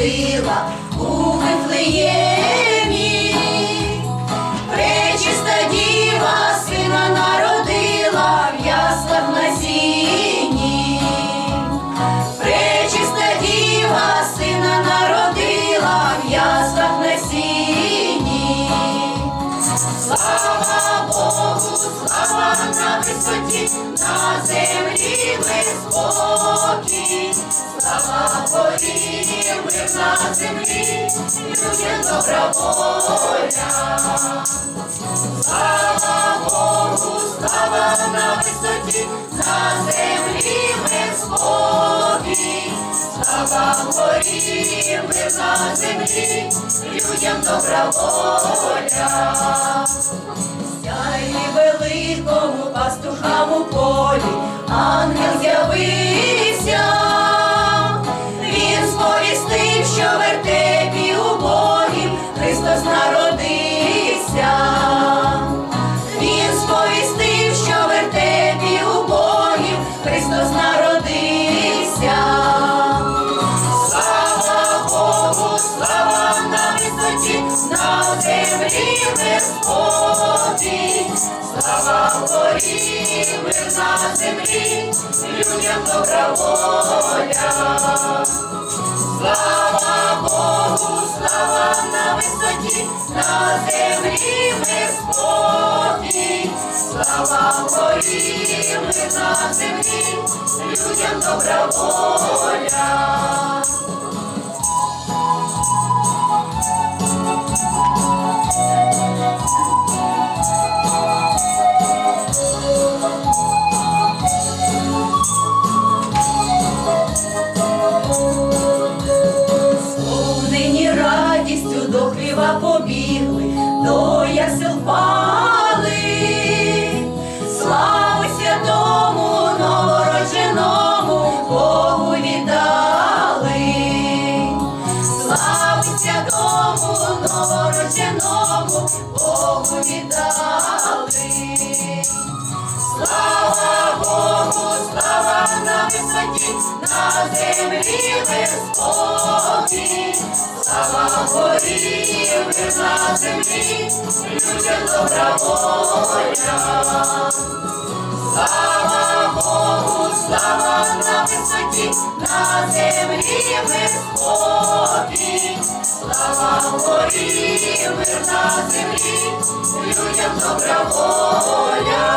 народила у Вифлеємі. На землі мир спокій. Слава горі, мир на землі, людям добра воля. Слава Богу, слава на висоті, на землі мир спокій. Слава горі, мир на землі, людям добра воля. Сяйли великому пастухам у полі, мир спокій. Слава горі, мир на землі, людям добра воля. Слава Богу, слава на висоті, на землі мир спокій. Слава горі, мир на землі, людям добра воля. До побігли, до ясел пали. Славу святому новородженому Богу віддали. Славу святому новородженому Богу віддали. Слава Богу, слава на висоті, на землі мир. Слава горі, землі, людям добра воля. Слава Богу, слава на висоті, на землі мир спокій. Слава горі, мир на землі, людям добра воля.